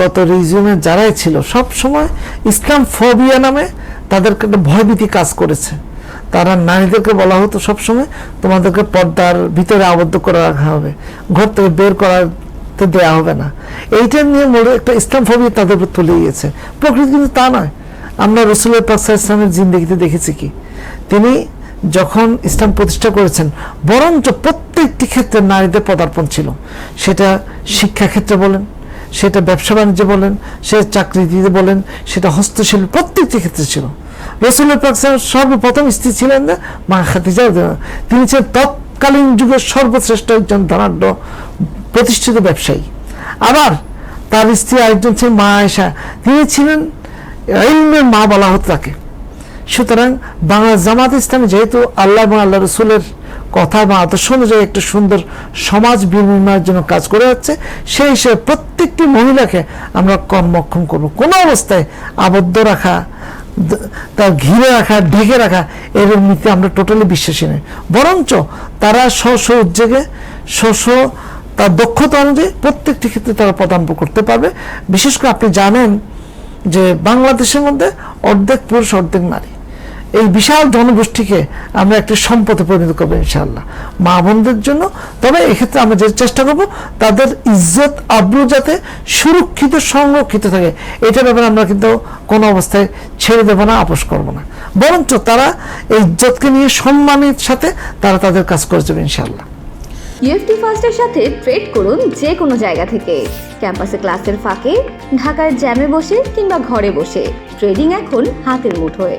গত রিজিউমে যারাই ছিল, সব সময় ইসলাম ফোবিয়া নামে তাদেরকে একটা ভয়ভীতি কাজ করেছে। তারা নারীদেরকে বলা হতো সবসময় তোমাদেরকে পর্দার ভিতরে আবদ্ধ করে রাখা হবে, ঘর থেকে বের করাতে দেওয়া হবে না। এইটা নিয়ে মূলত একটা ইসলাম ফোবিয়া তাদের উপর তুলে গিয়েছে। প্রকৃতি কিন্তু তা নয়। আমরা রসুলের পাকসা ইসলামের জিন্দগিতে দেখেছি কি? তিনি যখন ইসলাম প্রতিষ্ঠা করেছেন, বরঞ্চ প্রত্যেকটি ক্ষেত্রে নারীদের পদার্পণ ছিল। সেটা শিক্ষা ক্ষেত্রে বলেন সেটা ব্যবসা বাণিজ্য বলেন, সে চাকরি দিতে বলেন, সেটা হস্তশিল্প প্রত্যেকটি ক্ষেত্রে ছিল। রসুলের পাকসার সর্বপ্রথম স্ত্রী ছিলেন না, মা খাদিজা তিনি ছিলেন তৎকালীন যুগের সর্বশ্রেষ্ঠ একজন ধনাঢ্য প্রতিষ্ঠিত ব্যবসায়ী। আবার তার স্ত্রী আরেকজন ছিলেন মা আয়েশা। তিনি ছিলেন মা বলা হতো তাকে। সুতরাং বাংলা জামাত ইসলামী যেহেতু আল্লাহ এবং আল্লাহ রসুলের কথা বা আদর্শ অনুযায়ী একটা সুন্দর সমাজ বিনির্মাণের জন্য কাজ করে যাচ্ছে, সেই হিসেবে প্রত্যেকটি মহিলাকে আমরা কর্মক্ষম করব। কোনো অবস্থায় আবদ্ধ রাখা তার ঘিরে রাখা, ঢেকে রাখা এর নীতি আমরা টোটালি বিশ্বাসী নই। বরঞ্চ তারা স্ব উদ্যোগে, স্ব স্ব তার দক্ষতা অনুযায়ী প্রত্যেকটি ক্ষেত্রে তারা পদার্পণ করতে পারবে। বিশেষ করে আপনি জানেন যে বাংলাদেশের মধ্যে অর্ধেক পুরুষ, অর্ধেক নারী। এই বিশাল জনগোষ্ঠীকে আমরা একটি সম্পদে পরিণত করব ইনশাআল্লাহ। মা বোনদের জন্য, তবে এক্ষেত্রে আমরা যে চেষ্টা করব, তাদের ইজ্জত আব্রু যাতে সুরক্ষিত, সংরক্ষিত থাকে। এটার ব্যাপারে আমরা কিন্তু কোনো অবস্থায় ছেড়ে দেবো না, আপোষ করব না। বরঞ্চ তারা এই ইজ্জতকে নিয়ে সম্মানের সাথে তারা তাদের কাজ করে যাবে ইনশাআল্লাহ। ইউএফটি ফার্স্টের সাথে ট্রেড করুন যে কোনো জায়গা থেকে। ক্যাম্পাসে ক্লাসের ফাঁকে, ঢাকার জ্যামে বসে কিংবা ঘরে বসে। ট্রেডিং এখন হাতের মুঠোয়।